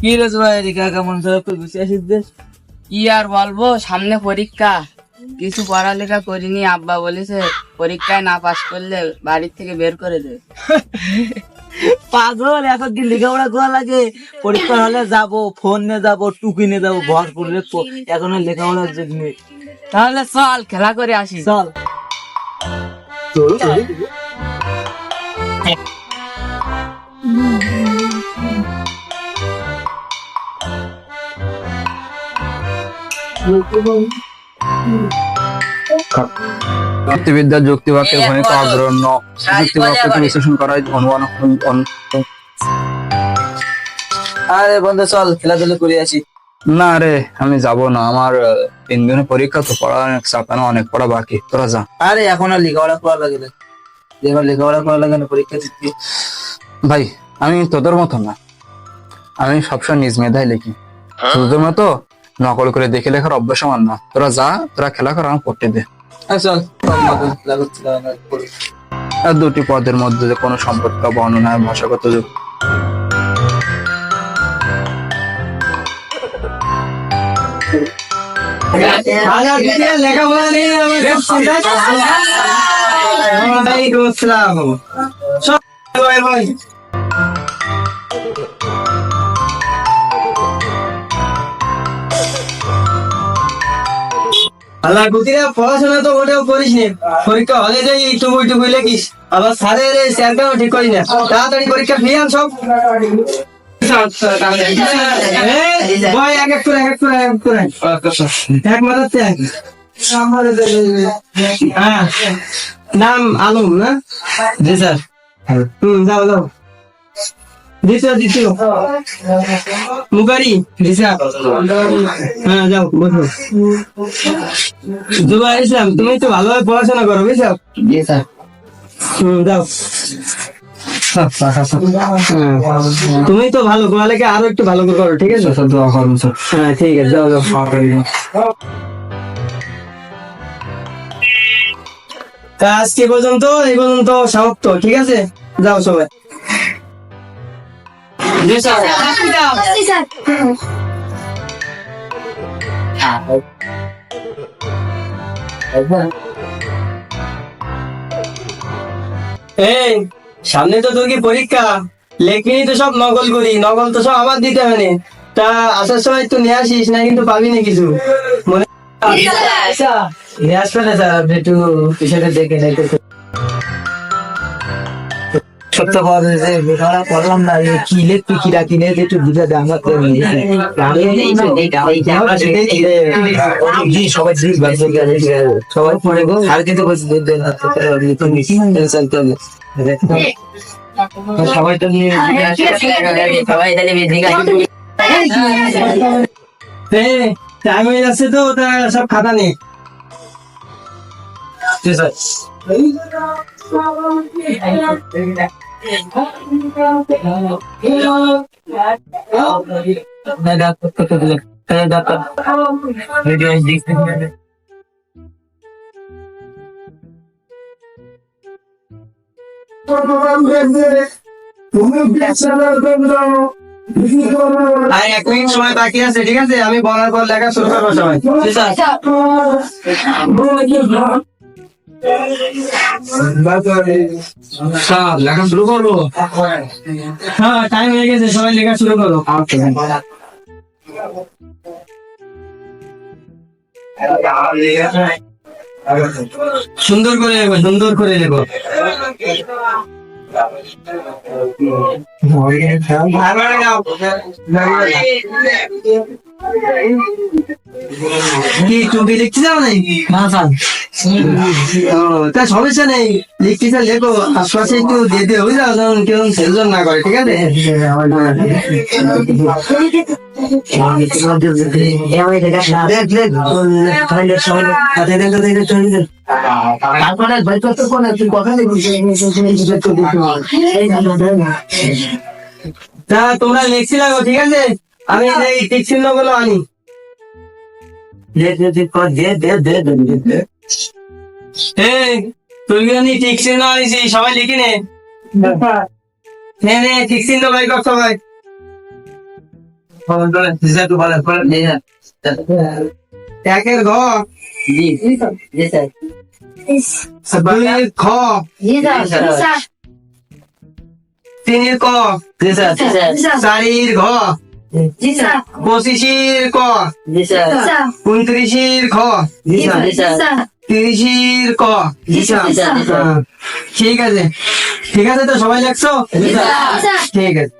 কি রে ভাই রিকা কেমন সব গুছিয়ে আসিস বেশ কি আর বলব সামনে পরীক্ষা। কিছু পড়ালেখা করিনি আব্বা বলেছে পরীক্ষায় না পাস করলে বাড়ির থেকে বের করে দেবে পাগল এখন কি লেখাপড়া করা লাগে? পরীক্ষা হলে যাব ফোন নিয়ে যাব টুকি নিয়ে যাব ঘর করলে এখন আর লেখাপড়ার যুগ নেই। তাহলে চল খেলা করে আসি। চল। যুক্তিবিদ্যা যুক্তিবাক্যের ভূমিকা অগ্রণ্য যুক্তিবাক্যকে বিশ্লেষণ করাই অনুমান আরে বন্ধু চল খেলাধুলা করে আসি। না রে আমি যাব না। আমার তিন দিনের পরীক্ষা তো পড়া অনেক চাপানো অনেক পড়া বাকি। তোরা যা। আরে এখন আর লেখাপড়া করা লাগে না। এবার লেখাপড়া করা লাগে না পরীক্ষা দিচ্ছি ভাই আমি তোদের মতো না। আমি সবসময় নিজ মেধায় লিখি। তোদের মতো? নকল করে দেখে লেখার অভ্যাস আমার না। তোরা যা তোরা খেলা কর আমার পড়তে দে। করি আর দুটি পদের মধ্যে যে কোনো সম্পর্ক বর্ণনা ভাষাগত যোগ। লেখাপড়া নেই আল্লাহ গুতিরা পড়াশোনা তো ওটাও করিস নি। পরীক্ষা হলে যাই টুকুই টুকুই লেখিস। আবার স্যারের স্যারটাও ঠিক করিস না। তাড়াতাড়ি পরীক্ষা ফিরে আন সব। এক এক করে করে করে। এক। হ্যাঁ। নাম আলম, না? জি, স্যার। হুম, যাও যাও। দিছো দিছো। মুগারি স্যার হ্যাঁ যাও বসো। জুবাই ইসলাম তুমি তো ভালোভাবে পড়াশোনা করো বুঝছ? জি স্যার। হুম যাও। হুম। তুমি তো ভালো পড়ালেখা আরও একটু ভালো করে করো ঠিক আছে? দোয়া করুন স্যার। হ্যাঁ ঠিক আছে যাও যাও। আজকে পর্যন্ত এই পর্যন্ত সমাপ্ত ঠিক আছে? যাও সবাই। জি স্যার এই সামনে তো তোর কি পরীক্ষা? লেখিনি তো সব নকল করি নকল তো সব আমার দিতে হবে তা আসার সময় তো নিয়ে আসিস না কিন্তু পাবি না কিছু? মনে নিয়ে আসবে। না স্যার আপনি একটু বিষয়টা দেখে নেই সত্য কথা যে করলাম না এই কি লিখবি কি রাখি নেই একটু বুঝে দেয় আমার সবাই। সবাই পড়ে গো আর কিন্তু করে তো সবাই তো নিয়ে টাইম হয়ে যাচ্ছে তো সব খাতা নেই ঠিক আছে আর এক মিনিট সময় বাকি আছে ঠিক আছে? আমি বলার পর লেখা শুরু করব সবাই। স্যার লেখা শুরু করব? হ্যাঁ টাইম হয়ে গেছে সবাই লেখা শুরু করো। সুন্দর করে লেখো সুন্দর করে লেখো। কি তুমি লিখতে যাও নাকি? ও, তা সমস্যা নেই। লিখতে লেখো আশপাশে একটু দিয়ে দিও বুঝলো যেমন কেউ সেলজন না করে, ঠিক আছে? তা তোমরা লিখছি লাগো ঠিক আছে? আমি এই টিক চিহ্নগুলো আনি। এই তুই আনি টিক চিহ্ন আনিছি সবাই লিখি নে নে নে ঠিক চিহ্ন বাই কর সবাই একের ঘ দুইয়ের খ তিনের ক চারির ঘ পঁচিশের ক উনত্রিশের খ তিরিশের ক। হ্যাঁ। ঠিক আছে। ঠিক আছে তো সবাই লাগছো ঠিক আছে।